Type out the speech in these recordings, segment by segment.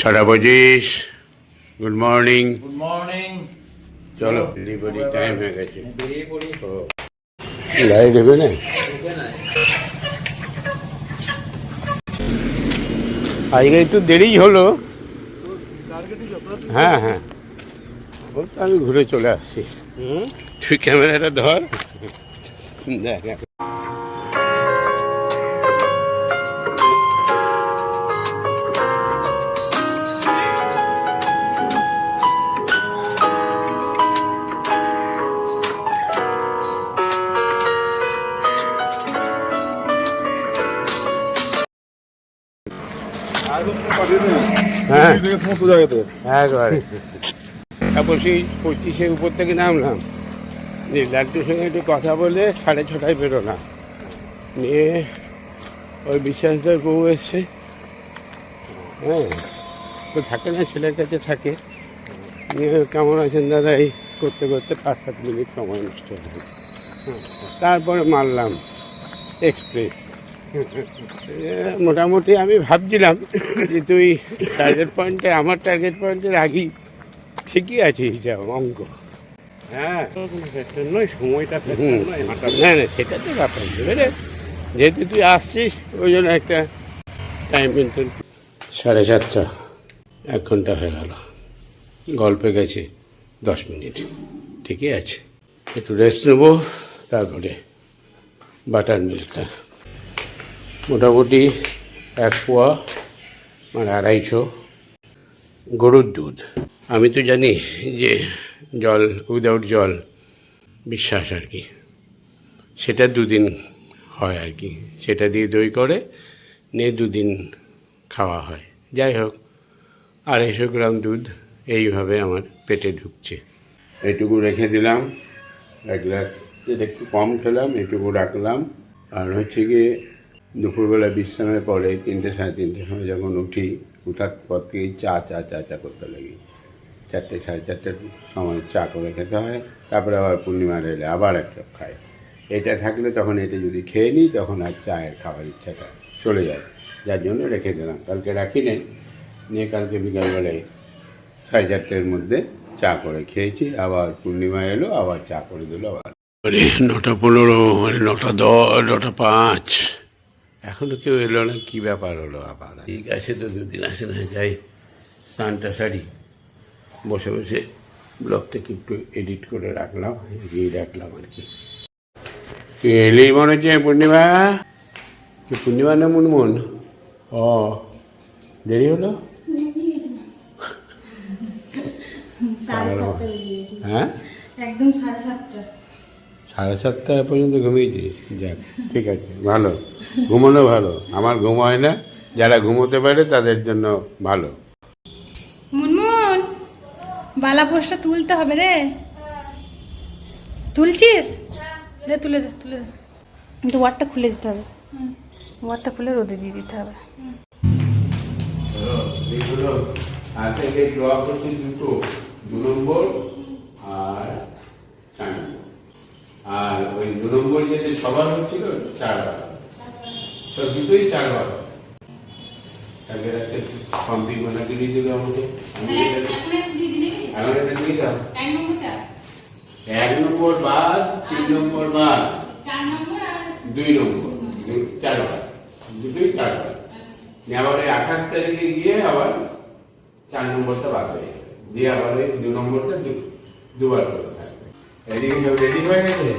ছটা পঁচিশ। Good morning good morning চলো ডেলিভারি টাইম হয়ে গেছে। গাড়ি দেবে না? আজকে একটু দেরিই হলো। হ্যাঁ হ্যাঁ। ও তো আমি ঘুরে চলে আসছি। তুই ক্যামেরাটা ধর। দেখ। হ্যাঁ। সমস্ত জায়গাতে। একবারে। তারপর সেই পঁচিশের উপর থেকে নামলাম। লাড্ডুর সঙ্গে একটু কথা বলে সাড়ে ছটায় বেরোলাম। নিয়ে ওই বিশ্বাসদার বউ এসছে। হ্যাঁ তো থাকে না ছেলের কাছে থাকে। নিয়ে কেমন আছেন দাদা? এই করতে করতে পাঁচ সাত মিনিট সময় নষ্ট হলো তারপরে মারলাম এক্সপ্রেস। মোটামুটি আমি ভাবছিলাম যে তুই টার্গেট পয়েন্টে আমার টার্গেট পয়েন্টের আগেই ঠিকই আছে হিসাব অঙ্ক। হ্যাঁ। নয় সময়টা না না সেটা তো ব্যাপার এবারে যেহেতু তুই আসছিস ওই জন্য একটা টাইম মেনটেন সাড়ে সাতটা এক ঘণ্টা হয়ে গেল। গল্পে গেছে দশ মিনিট। ঠিকই আছে। একটু রেস্ট নেব তারপরে বাটার মিল্কটা মোটামুটি এক পোয়া মানে আড়াইশো গরুর দুধ। আমি তো জানি যে জল উইদাউট জল, বিশ্বাস আর কি। সেটা দুদিন হয় আর কি। সেটা দিয়ে দই করে, নিয়ে দুদিন খাওয়া হয়। যাই হোক, আড়াইশো গ্রাম দুধ এইভাবে আমার পেটে ঢুকছে। এইটুকু রেখে দিলাম, এক গ্লাস একটু কম খেলাম, এটুকু রাখলাম। আর হচ্ছে গিয়ে দুপুরবেলা বিশ্রামের পরে তিনটে সাড়ে তিনটের সময় যখন উঠি, উঠার পর থেকেই চা চা চা চা করতে লাগি। চারটে, সাড়ে চারটের সময় চা করে খেতে হয়, তারপরে আবার পূর্ণিমার এলে আবার এক কাপ খাই। এটা থাকলে তখন এটা যদি খেয়ে নিই, তখন আর চায়ের খাবার ইচ্ছাটা চলে যায়। যার জন্য রেখে দিলাম। কালকে রাখি নেই। নিয়ে কালকে বিকালবেলায় সাড়ে চারটের মধ্যে চা করে খেয়েছি। আবার পূর্ণিমা এলো, আবার চা করে দিল, আবার। নটা পনেরো মানে নটা দশ, নটা পাঁচ। এখনও কেউ এলো না কি ব্যাপার হলো আবার? ঠিক আছে তো দুদিন আসে না যাই। স্নানটা সারি। বসে বসে ব্লগটাকে একটু এডিট করে রাখলাম এগিয়ে রাখলাম আর কি। এলেই মনে হচ্ছে পূর্ণিমা? কি পূর্ণিমা না মুনমুন? ও দেরি হলো? হ্যাঁ? একদম সাড়ে সাতটা। সাড়ে সাতটা পর্যন্ত ঘুমিয়েছিস যাক। ঠিক আছে ভালো। ঘুমানো ভালো। আমার ঘুম হয় না। যারা ঘুমোতে পারে তাদের জন্য ভালো। মুনমুন বালা পোস্টটা তুলতে হবে রে। তুলছিস? দে তুলে দে তুলে দে। একটু ওয়ারটা খুলে দিতে হবে। ওয়ারটা খুলে রোদে দিয়ে দিতে হবে। দুটো দু নম্বর আর ওই দু নম্বর যেতে সবার হচ্ছিল চারবার তো দুটোই চারবার তাহলে রাতে পাম্পিং বানাকে দিয়ে দিল আমাকে আমি এটা- দিয়ে দাও এক নম্বর বাদ তিন নম্বর বাদ দুই নম্বর। চারবার দুটোই চারবার দিয়ে আবার ওই আঠাশ তারিখে গিয়ে আবার চার নম্বরটা বাদ হয়ে যাবে দিয়ে আবার ওই দু নম্বরটা দুবার করে থাকবে। এদিকে রেডি হয়ে গেছে?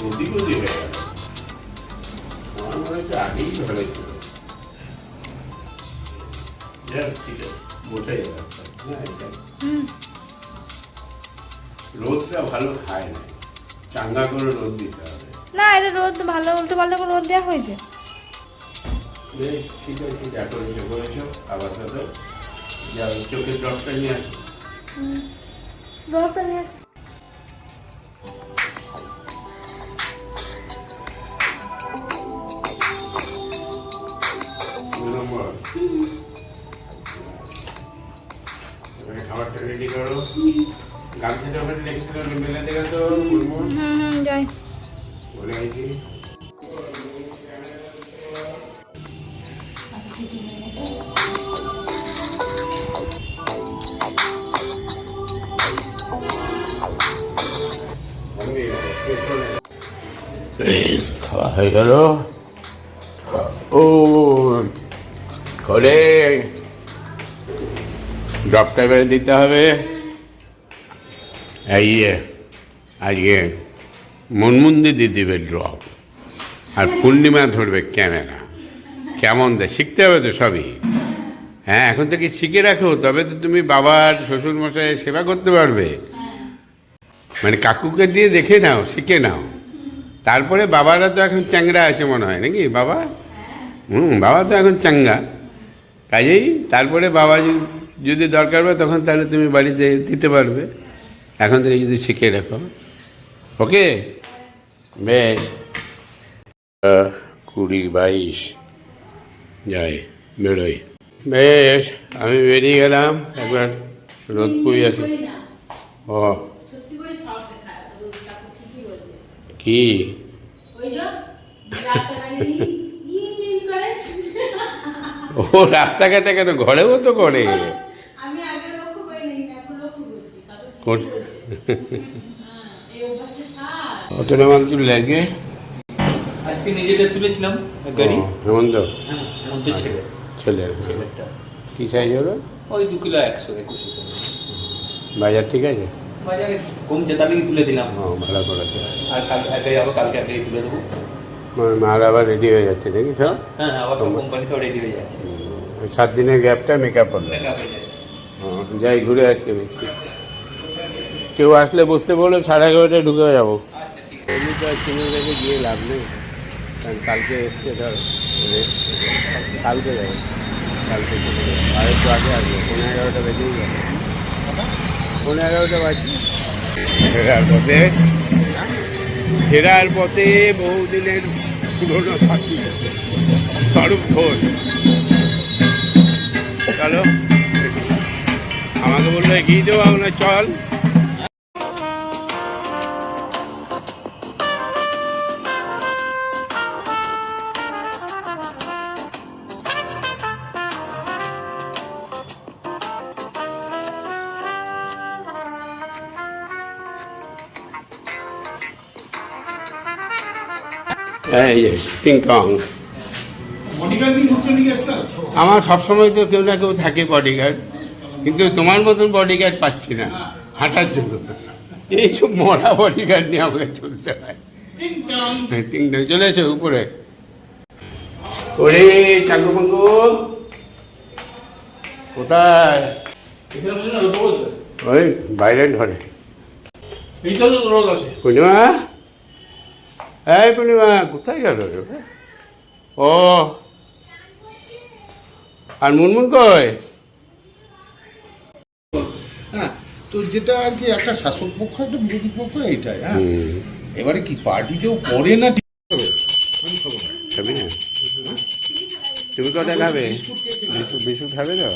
গদি গদি হয়ে। গেল। আমার মনে হচ্ছে আগেই ভালো ছিল ঠিক আছে বোঝাই রোদটা ভালো খায় না। চাঙ্গা করে রোদ দিতে হবে। না এটা রোদ ভালো উল্টো পাল্টা করে রোদ দেওয়া হয়েছে? বেশ ঠিক আছে যা করেছ করেছ আবার তাদের যা চোখের ড্রপটা নিয়ে আসো। আসো। খাবারটা রেডি করো। গামছাটা ওখানে রেখেছিল মেলে দেখে তো যাই। খাওয়া হয়ে গেল। ও করে ডবটা বেড়ে দিতে হবে। এই আজকে মনমন্দির দিয়ে দিবে ড্রপ আর পূর্ণিমা ধরবে ক্যামেরা। কেমন দেয় শিখতে হবে তো সবই। হ্যাঁ এখন থেকে শিখে রাখো? তবে তো তুমি বাবার শ্বশুর মশাই সেবা করতে পারবে। মানে কাকুকে দিয়ে দেখে নাও, শিখে নাও। তারপরে বাবারা তো এখন চ্যাংরা আছে মনে হয়, নাকি বাবা? হুম, বাবা তো এখন চাঙ্গা কাজেই তারপরে বাবা যদি- দরকার হয় তখন তাহলে তুমি বাড়িতে দিতে পারবে। এখন থেকে যদি শিখে রাখো। ওকে? বেশ। কুড়ি বাইশ। যাই, বেরোই। বেশ, আমি বেরিয়ে গেলাম। একবার রোদ পুই আসি ও। কি? ও রাস্তাঘাটে কেন ঘরেও তো করে। মানুষ লাগে? আজকে নিজেদের তুলেছিলাম গাড়ি। হেমন্ত? হ্যাঁ ছেলে। ছেলেটা কি সাইজ হলো ওই দু কিলো একশো একুশশো বাজার ঠিক আছে? বাজারে কমছে তাহলে তুলে দিলাম। ও ভালো করেছে। আর কালকে একাই যাব কালকে একাই তুলে দেবো। মাল আবার রেডি হয়ে যাচ্ছে সব? হ্যাঁ হ্যাঁ আবার সব কোম্পানিতেও রেডি হয়ে যাচ্ছে। ওই সাত দিনের গ্যাপটা মেকআপ মেকআপ হয়ে যাই ঘুরে আসি আমি। কেউ আসলে বসতে বলে সাড়ে এগারোটায় ঢুকে যাব। আচ্ছা এমনি তো কিনে রেখে গিয়ে লাভ নেই। কারণ কালকে এসছে ধর কালকে যাব। কালকে আর একটু আগে আসবে পনেরো এগারোটা বেজেই যাবে। এগারোটা বাজছে ফেরার পথে? ফেরার পথে বহুদিনের পুরোনো সাথী। স্বরূপ ঘোষ। চলো। আমাকে বলল, এগিয়ে দেবো আমরা চল। এই যে টিংটং আমার সবসময় তো কেউ না কেউ থাকে বডিগার্ড কিন্তু তোমার মতন বডিগার্ড পাচ্ছি না হাঁটার জন্য। এইসব মরা বডিগার্ড নিয়ে আমাকে চলতে হয়। হ্যাঁ, টিংটং চলে এসো উপরে। ওরে চাকু পাঙ্কু কোথায়? ওই বাইরের ঘরে। পূর্ণিমা? এই পূর্ণিমা কোথায় গেল? ও। আর মুনমুন কয় হ্যাঁ তো যেটা আর কি একটা শাসক পক্ষ একটা বিরোধী পক্ষ এইটাই হ্যাঁ? এবারে কি পার্টি কেউ করে না ঠিক। খাবি না? তুমি কটা খাবে? বিস্কুট খাবে তো?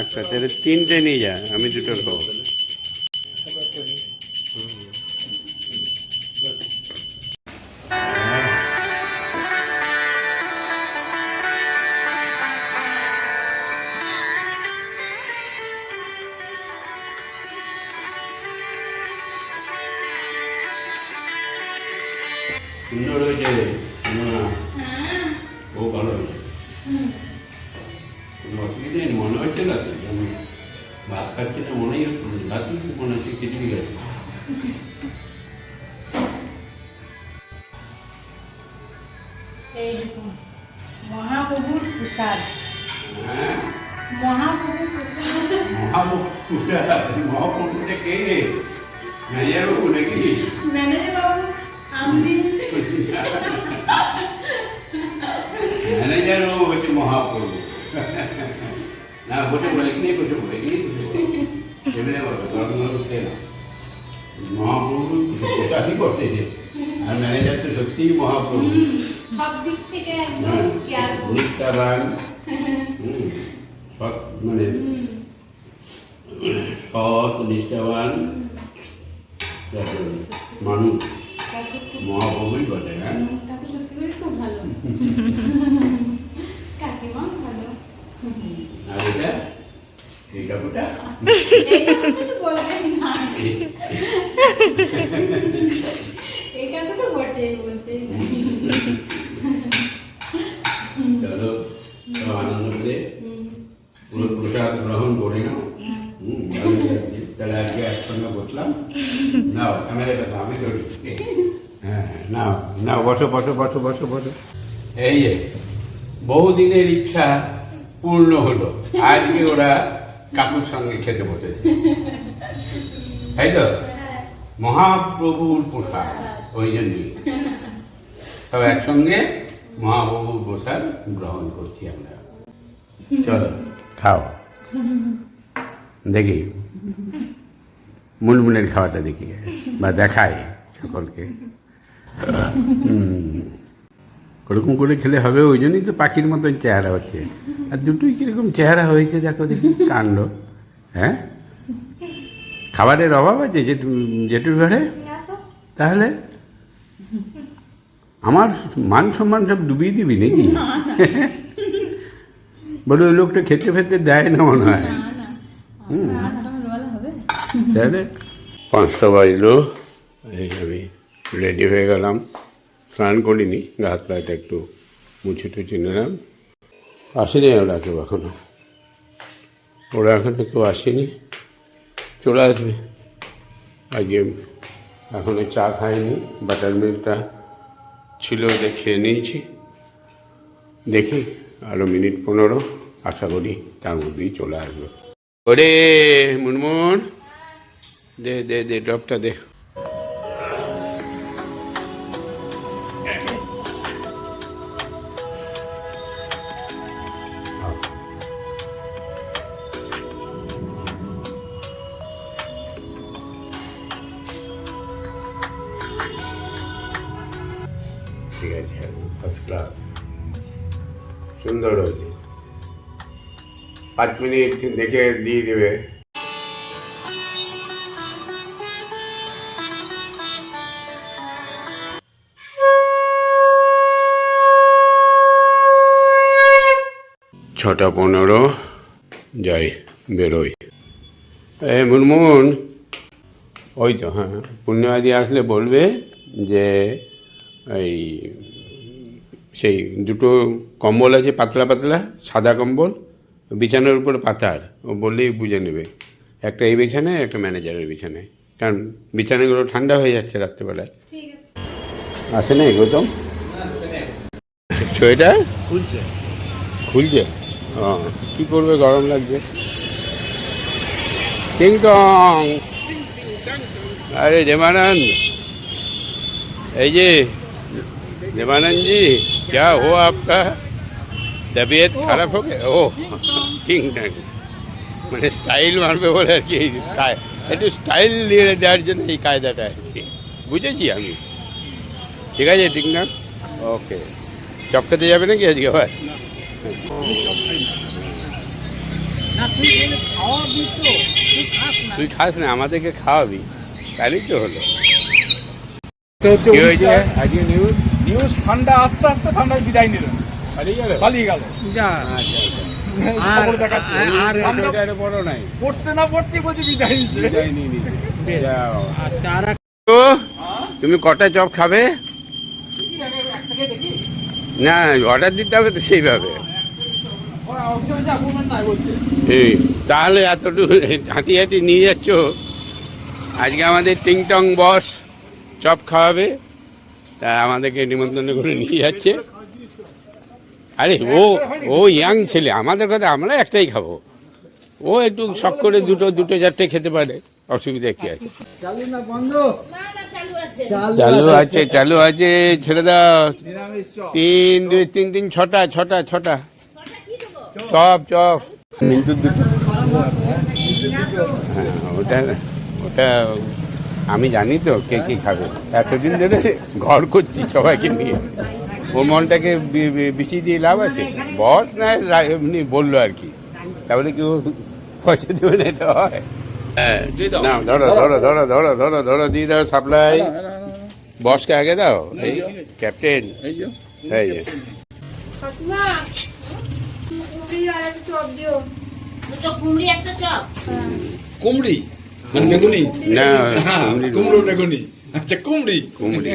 একটা তাহলে তিনটে নিয়ে যা আমি দুটো খাব। এই দেখুন মহাপ্রভুর প্রসাদ। মহাপ্রভুর প্রসাদ। মহাপুরা মহাপুরুষটা কে? মেজার বাবু নাকি? ম্যানেজার বাবু আমি ম্যানেজার বাবু হচ্ছে মহাপ্রভু। না বসে বলে কি বসে বলে কি এবারে বলো গরম গরম খেয়ে না মহাপ্রভু প্রকাশই করতে যে। আর ম্যানেজার তো সত্যিই মহাপ্রভু। সব দিক থেকে একদম হ্যাঁ, নিষ্ঠাবান। হুম, মানে সৎ নিষ্ঠাবান মানুষ মহাপ্রভুই বটে হ্যাঁ? কাকু সত্যি করে খুব ভালো। কাকিমা ভালো। আর এটা? এই কাকুটা? তো বলবেন না। এই কাকু বটে বলতে চলো সব আনন্দ পুরো প্রসাদ গ্রহণ করে নাও। তাহলে আজকে একসঙ্গে বসলাম নাও ক্যামেরাটা দাও আমি ধরি হ্যাঁ নাও নাও বসো বসো বসো বসো বসো এই যে বহুদিনের ইচ্ছা পূর্ণ হলো আজকে ওরা কাকুর সঙ্গে খেতে বসেছে তাই তো মহাপ্রভুর প্রসাদ ওই জন্যই সব একসঙ্গে মহাপ্রভুর প্রসাদ গ্রহণ করছি আমরা। চলো, খাও। দেখি। মুনমুনের খাওয়াটা দেখি, বা দেখায় সকলকে। ওরকম করে খেলে হবে, ওই জন্যই তো পাখির মতন চেহারা হচ্ছে। আর দুটোই কীরকম চেহারা হয়েছে, দেখো দেখি, কাণ্ড। হ্যাঁ? খাবারের অভাব আছে জেঠু জেঠুর ঘরে? তাহলে? আমার মান সম্মান সব ডুবিয়ে দিবি নাকি? বলে ওই লোকটা খেতে ফেতে দেয় না মনে হয়। তাহলে পাঁচটা বাজলো। এই আমি রেডি হয়ে গেলাম। স্নান করিনি গা হাত পায়েটা একটু মুছে টুছে নিলাম। আসেনি ওরা কেউ এখনও ওরা এখনও কেউ আসেনি। চলে আসবে। আজকে এখনও চা খাইনি বাটার মিল্কটা ছিল ওটা খেয়ে নিয়েছি। দেখি আরও মিনিট পনেরো, আশা করি তার মধ্যেই চলে আসবে। ওরে মুনমুন, দে দে দে ডবটা দে। আছে ফার্স্ট ক্লাস সুন্দর হয়েছে পাঁচ মিনিট দেখে দিয়ে দেবে ছটা পনেরো যাই বেরোই এ মুনমুন ওই তো হ্যাঁ পূর্ণিমাদি আসলে বলবে যে এই সেই দুটো কম্বল আছে পাতলা পাতলা সাদা কম্বল বিছানার উপরে পাতার ও বললেই বুঝে নেবে। একটা এই বিছানায় একটা ম্যানেজারের বিছানায়। কারণ বিছানাগুলো ঠান্ডা হয়ে যাচ্ছে রাত্রেবেলায়। আছে। না গৌতম? সোয়েটার? খুলছে। খুলছে? ও কী করবে গরম লাগছে। আরে জেমানন্দ এই যে देवानंद जी क्या हुआ आपका तबीयत খারাপ हो गया ও টিং টং মানে স্টাইল মারবে বলে আর কি কায়- একটু স্টাইল দিয়ে দেওয়ার জন্য এই কায়দাটা আর কি বুঝেছি আমি ঠিক আছে ঠিক না ওকে চপকাতে যাবে নাকি আজকে আবার তুই খাস না আমাদেরকে খাওয়াবি তাহলেই তো হলো এটা হচ্ছে কি হয়েছে উড়িষ্যার আজকে নিউজ নিউজ ঠান্ডা আস্তে আস্তে ঠান্ডা বিদায় নিল পালিয়ে গেল? পড়তে না পড়তে বলছি বিদায় তুমি কটা চপ খাবে? না অর্ডার দিতে হবে তো সেইভাবে। তাহলে এতটুকু হাঁটি হাঁটি নিয়ে যাচ্ছ। আজকে আমাদের টিংটং বস চপ খাওয়াবে। তা আমাদেরকে নিমন্ত্রণ করে নিয়ে যাচ্ছে। আরে ও ও ইয়াং ছেলে আমাদের কথা আমরা একটাই খাব। ও একটু শখ করে দুটো দুটো চারটে খেতে পারে অসুবিধা কি আছে? চালু আছে। চালু আছে। ছেড়ে দাও। তিন দুই তিন তিন ছটা ছটা ছটা। Chop chop. মিন্টু দুটো হ্যাঁ ওটা ওটা আমি জানি তো কে কি খাবে। এতদিন ধরে ঘর করছি সবাইকে নিয়ে। ওর মনটাকে বিছিয়ে দিয়ে লাভ আছে। বস না এমনি বলল আর কি। তাহলে কি ও পয়সা দেবে না এটা হয়? হ্যাঁ। না ধরো ধরো ধরো ধরো ধরো ধরো দিয়ে দাও সাপ্লাই। বসকে আগে দাও। এই ক্যাপ্টেন। এই কুমড়ি একটা চপ। কুমড়ি? মানে বেগুনি না হ্যাঁ, কুমড়ি বেগুনি আচ্ছা কুমড়ি কুমড়ি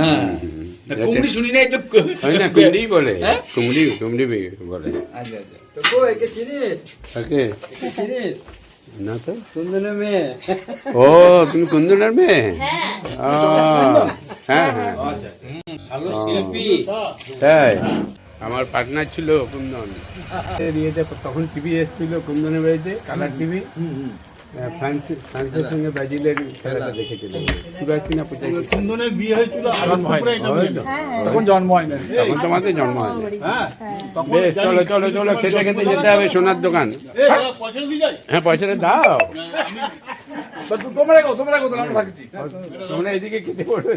হ্যাঁ না, কুমড়ি শুনি নাই তো ওই না কুমড়ি বলে হ্যাঁ? কুমড়ি কুমড়ি বলে আচ্ছা আচ্ছা ওকে না তো ও তুমি কুন্দনের মেয়ে হ্যাঁ হ্যাঁ হ্যাঁ তাই আমার পার্টনার ছিল কুন্দন। ইয়েতে তখন টিভি এসেছিল কুন্দনের বাড়িতে কালার টিভি ফ্রান্সের ফ্রান্সের সঙ্গে ব্রাজিলের খেলাটা দেখেছিল। চুরাশি না পঁচাশি কুন্দনের বিয়ে হয়েছিল হয়। তখন জন্ম হয়। না তখন তোমাদের জন্ম হয়। বেশ চলো চলো চলো খেতে খেতে যেতে হবে সোনার দোকান। হ্যাঁ পয়সাটা দাও। তোমরা এদিকে কেটে পড়বে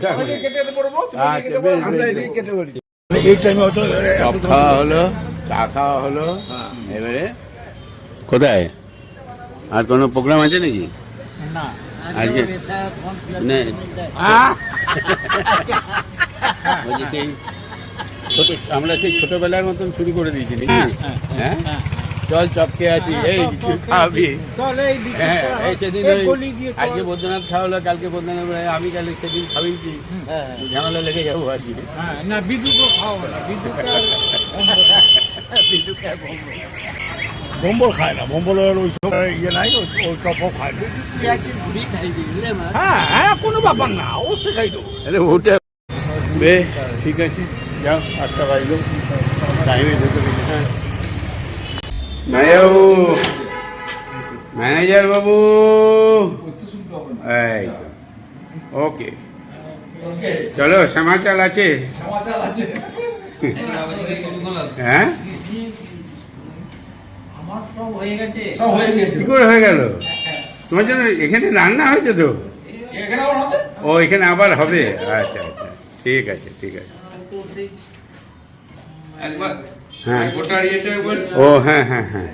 আচ্ছা বেশ চপ খাওয়া হলো চা খাওয়া হলো এবারে? কোথায়? আর কোনো প্রোগ্রাম আছে নাকি? আজকে না। বলছি আমরা সেই ছোটবেলার মতন শুরু করে দিয়েছি নাকি? হ্যাঁ। চল চপ খেয়ে আছি। এই তুই খাবি হ্যাঁ এই সেদিন আজকে বৈদ্যনাথ খাওয়া হলো কালকে বৈদ্যনাথ আমি কালে সেদিন খাবি কি ঝামেলা লেগে যাব আজকে। না বিদ্যুৎ খাওয়া না বিদ্যুৎ ভম্বল খায় না ভম্বলের ওই সব ইয়ে নাই ওই চপও খায়। না। হ্যাঁ হ্যাঁ কোনো ব্যাপার না ও শেখাই দেবো। আরে ওটা বেশ ঠিক আছে যাও আটটা বাজলো। টাইমে ঢুকে গেছি। হ্যাঁ। ম্যানেজার বাবু ম্যানেজার বাবু। এই তো। ওকে। চলো সমাচার আছে। হ্যাঁ? সব কি করে হয়ে গেল? তোমার জন্য এখানে রান্না হয়েছে তো? ও এখানে আবার হবে। আচ্ছা আচ্ছা। ঠিক আছে ঠিক আছে। একবার হ্যাঁ। ও হ্যাঁ হ্যাঁ হ্যাঁ।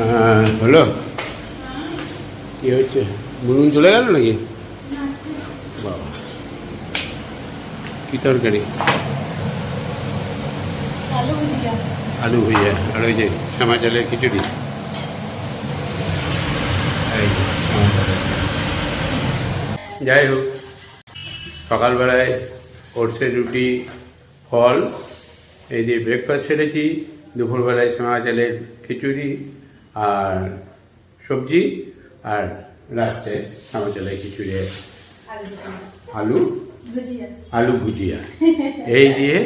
আহ, হলো কি হচ্ছে মুনুন চলে গেল নাকি? বাবা। কি তরকারি? আলু ভুজিয়া। আর ওই যে শ্যামা চালের খিচুড়ি। যাই হোক সকালবেলায় ওটসের রুটি ফল এই দিয়ে ব্রেকফাস্ট সেরেছি দুপুরবেলায় শ্যামা চালের খিচুড়ি আর সবজি আর রাত্রে শ্যামা চালের খিচুড়ি। আলু আলু? ভুজিয়া। এই দিয়ে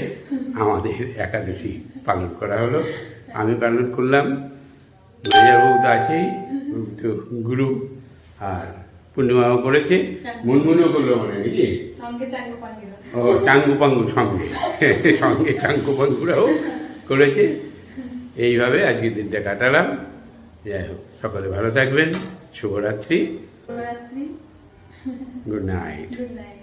আমাদের একাদশী পালন করা হলো। আমি পালন করলাম। মেজাবু তো আছেই তো গুরু আর পূর্ণিমাও করেছে। মুনমুনও করল মানে নাকি? সঙ্গে চাঙ্গু পাঙ্গিরা। ও চাঙ্গু পাঙ্গু সঙ্গে। সঙ্গে চাঙ্গু পাঙ্গুরাও করেছে। এইভাবে আজকে দিনটা কাটালাম। যাই হোক সকলে ভালো থাকবেন। শুভরাত্রি। শুভরাত্রি। Good night good night